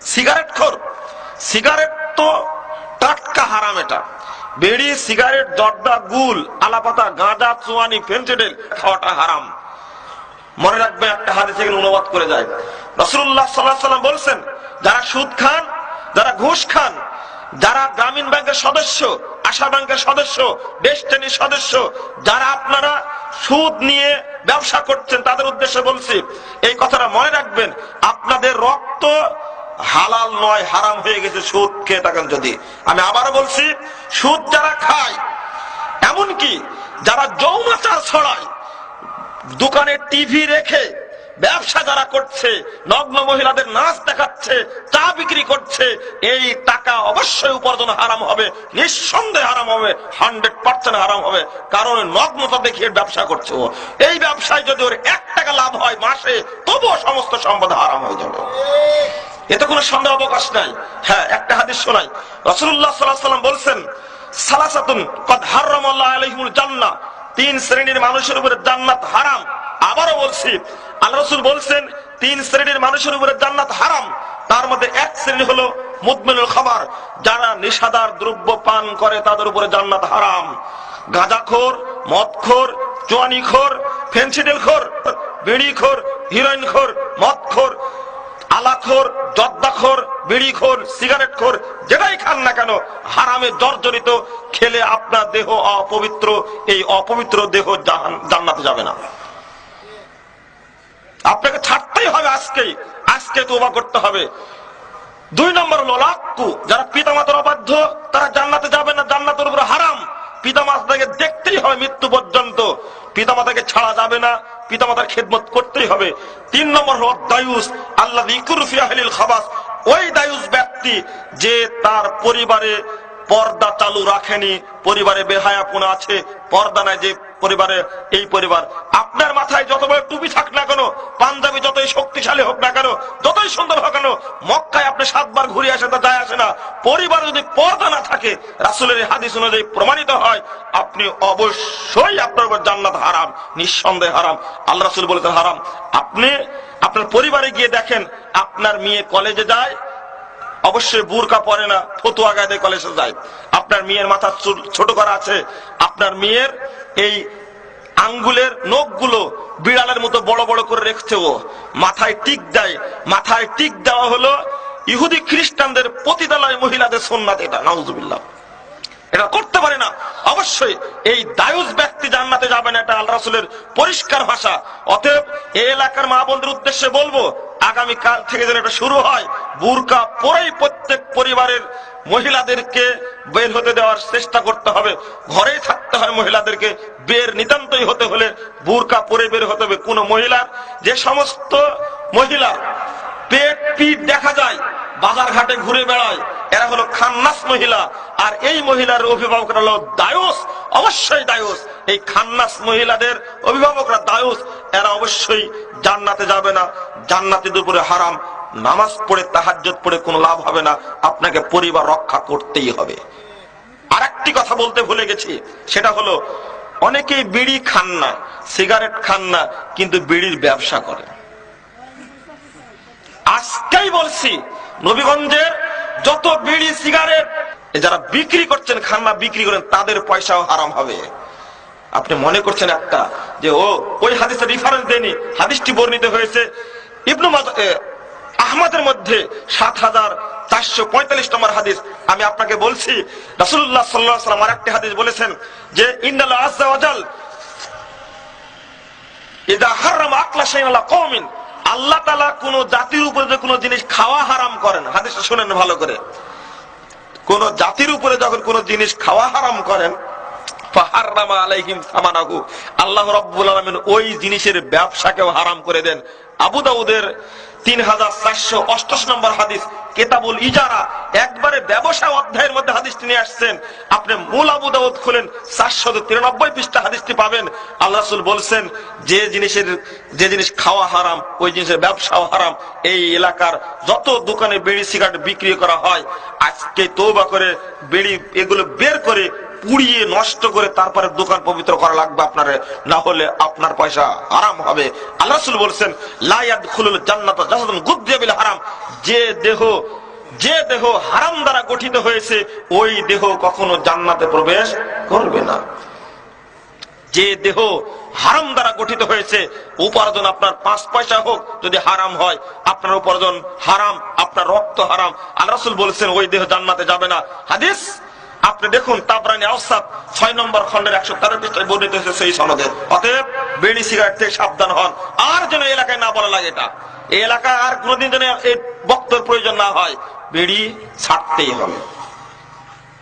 Cigarette খোর। Cigarette তো টাটকা হারাম এটা। বেড়ি, সিগারেট জর্দা গুল, আলাপাতা গাঁজা চুয়ানি, ফেন্সিডেল খাওয়াটা হারাম। মনে রাখবে একটা হাদিস এখানে অনুবাদ করে যায়। রসুল্লাহ সাল্লাহ সাল্লাম বলছেন, যারা সুদ খান, যারা ঘুষ খান, যারা গ্রামীণ ব্যাংকের সদস্য, আশা ব্যাংকের সদস্য ডেস্টিনির সদস্য, যারা আপনারা সুদ নিয়ে ব্যবসা করছেন, তাদের উদ্দেশ্যে বলছি, এই কথাটা মনে রাখবেন, আপনাদের রক্ত হালাল নয়, হারাম হয়ে গেছে, সুদ খেয়ে থাকেন যদি। আমি আবারও বলছি, সুদ যারা খায়, এমনকি যারা যৌনাচার ছড়ায়, দোকানে টিভি রেখে ব্যবসা যারা করছে, নগ্ন মহিলাদের নাচ দেখাচ্ছে, চা বিক্রি করছে, এই টাকা অবশ্যই উপার্জন হারাম হবে, নিঃসন্দেহে হারাম হবে, হান্ড্রেড পার্সেন্ট হারাম হবে, কারণ নগ্নতা দেখিয়ে ব্যবসা করছে ও। এই ব্যবসায় যদি ওর এক টাকা লাভ হয় মাসে, তবুও সমস্ত সম্পদ হারাম হয়ে যাবে। এতে কোনো সন্দেহ অবকাশ নাই। হ্যাঁ একটা হাদিস শোনাই। রসুল্লাহ সাল্লাহ সাল্লাম বলছেন, সালাসাতুন কদ হারাম আল্লাহ আলহিমুল জান্নাহ তিন শ্রেণির মানুষের উপরে জান্নাত হারাম। আবারও বলছি, আল্লাহ রসুল বলছেন, তিন শ্রেণির মানুষের উপরে জান্নাত হারাম। তার মধ্যে এক শ্রেণি হলো মুদমিনুল খাবার যারা নেশাদার দ্রব্য পান করে তাদের উপরে জান্নাত হারাম। গাঁজাখোর, মদখোর চুয়ানিখোর ফেন্সিডিলখোর, বিড়িখোর, হিরোইনখোর, মদখোর আলাখোর জর্দাখোর, বিড়িখোর সিগারেট খোর যেটাই খান না কেন, হারামে জর্জরিত খেলে আপনার দেহ অপবিত্র, এই অপবিত্র দেহ জান্নাতে যাবে না। আপনাকে ছাড়তেই হবে আজকেই। আজকে তোবা করতে হবে। দুই নম্বর হলো লাক্কু, যারা পিতামাতার অবাধ্য, তারা জান্নাতে যাবে না, জান্নাতের উপরে হারাম। পিতামাতাকে দেখতেই হবে মৃত্যু পর্যন্ত। পিতামাতাকে ছাড়া যাবে না পিতা পিতামাতার খেদমত করতেই হবে। তিন নম্বর হল দায়ুস আল্লাহ ইকুরুফিয়াহিল খাবাস। ওই দায়ুস ব্যক্তি যে তার পরিবারে পর্দা চালু রাখেনি, পরিবারে বেহায়াপনা আছে, পর্দা নাই যে পরিবারে, এই পরিবার আপনার মাথায় যত বড় টুপি থাক না কেন, পাঞ্জাবি যতই শক্তিশালী হোক না কেন, যতই সুন্দর হোক কেন, মক্কায় আপনি সাতবার ঘুরে আসে তা যায় আসে না। পরিবার যদি পর্দা না থাকে, রাসুলের হাদিস অনুযায়ী প্রমাণিত হয়, আপনি অবশ্যই আপনার উপর জান্নাত হারাম, নিঃসন্দেহে হারাম। আল্লাহ রাসুল বলেছেন হারাম। আপনি আপনার পরিবারে গিয়ে দেখেন, আপনার মেয়ে কলেজে যায়, অবশ্যই বুরকা পরে না, ফতুয়া গায়ে কলেজে যায়। আপনার মেয়ের মাথা ছোট করা আছে। আপনার মেয়ের এই আঙ্গুলের নখগুলো বিড়ালের মতো বড় বড় করে রেখেছে ও। মাথায় টিক দেয়। মাথায় টিক দেওয়া হলো ইহুদি খ্রিস্টানদের পতিতালয় মহিলাদের সোননাথ এটা, নাউজুবিল্লাহ। এটা করতে পারে না। অবশ্যই এই দায়ুস ব্যক্তি জান্নাতে যাবেন এটা আল্লাহ রাসুলের পরিষ্কার ভাষা। অতএব এই এলাকার মা বোনদের উদ্দেশ্যে বলব আগামী কাল থেকে যেন এটা শুরু হয়, বুরকা পরেই প্রত্যেক পরিবারের মহিলাদেরকে বের হতে দেওয়ার চেষ্টা করতে হবে। ঘরেই থাকতে হয় মহিলাদেরকে, বের নিতান্তই হতে হলে বুরকা পরে বের হতে হবে। কোন মহিলা, যে সমস্ত মহিলা পেট পিঠ দেখা যায় বাজার ঘাটে ঘুরে বেড়ায়, এরা হলো খান্নাস মহিলা, আর এই মহিলার অভিভাবকরা হলো দায়ুস অবশ্যই দায়ুস। এই খান্নাস মহিলাদের অভিভাবকরা দায়ুস। এরা অবশ্যই জান্নাতে যাবে না। জান্নাতের উপরে হারাম। নামাজ পড়ে, তাহাজ্জুদ পড়ে কোনো লাভ হবে না। আপনাকে পরিবার রক্ষা করতেই হবে। আর একটি কথা বলতে ভুলে গেছি। সেটা হলো, অনেকেই বিড়ি খান না, সিগারেট খান না, কিন্তু বিড়ির ব্যবসা করে। আজকেই বলছি নবীগঞ্জের যত বিড়ি, সিগারেট যারা বিক্রি করছেন খান্না বিক্রি করেন, তাদের পয়সাও হারাম হবে। আপনি মনে করছেন একটা, যে, ও, ওই হাদিসের রিফারেন্স দেনি হাদিসটি বর্ণিত হয়েছে, ইবনু আহমদের মধ্যে সাত হাজার চারশো পঁয়তাল্লিশ নম্বর হাদিস। আমি আপনাকে বলছি রাসুল্লাহ সাল্লাহ সাল্লাম আর একটি হাদিস বলেছেন, যে ইন্দাল আজাল আল্লাহ কোন জাতির উপরে কোনো জিনিস খাওয়া হারাম করেন। হাদিসটা শুনেন ভালো করে। কোন জাতির উপরে যখন কোন জিনিস খাওয়া হারাম করেন ফাহাররামা আলাইহিম সামানাহু। আল্লাহ রাব্বুল আলামিন ওই জিনিসের ব্যবসাকেও হারাম করে দেন। আবু দাউদের তিন হাজার চারশো অষ্টাশ নম্বর হাদিস, কেতাবুল ইজারা। একবারে ব্যবসা অধ্যায়ের মধ্যে হাদিসটি নিয়ে আসছেন। আপনি মূল আবু দাউদ খুলেন, চারশো তিরানব্বই পৃষ্ঠা হাদিসটি পাবেন। আল্লাহ রাসূল বলছেন, যে জিনিসের, যে জিনিস খাওয়া হারাম, ওই জিনিসের ব্যবসাও হারাম। এই এলাকার যত দোকানে বিড়ি, সিগারেট বিক্রি করা হয়, আজকে তৌবা করে বিড়ি এগুলো বের করে পুড়িয়ে নষ্ট করে তারপরে দোকান পবিত্র করা লাগবে আপনার। না হলে আপনার পয়সা হারাম হবে। আল্লাহ বলছেন লায়াদ খুলুল জান্নাত জাসাদুন গুদ্দিয়া বিল হারাম। যে দেহ যে দেহ হারাম দ্বারা গঠিত হয়েছে, ওই দেহ কখনো জান্নাতে প্রবেশ করবে না। যে দেহ হারাম দ্বারা গঠিত হয়েছে, উপার্জন আপনার পাঁচ পয়সা হোক যদি হারাম হয়, আপনার উপার্জন হারাম, আপনার রক্ত হারাম। আল্লাহ রাসূল বলেছেন, ওই দেহ জান্নাতে যাবে না। হাদিস আপনি দেখুন, তাবরানি আওসাদ ছয় নম্বর খন্ডের একশো তেরো পৃষ্ঠায় বর্ণিত হয়েছে সেই সনদে। অতএব বেড়ি সিগারেট থেকে সাবধান হন। আর যেন এলাকায় না বলা লাগে এটা। এই এলাকায় আর কোনোদিন যেন এই বক্তর প্রয়োজন না হয়। বেড়ি ছাড়তেই হবে।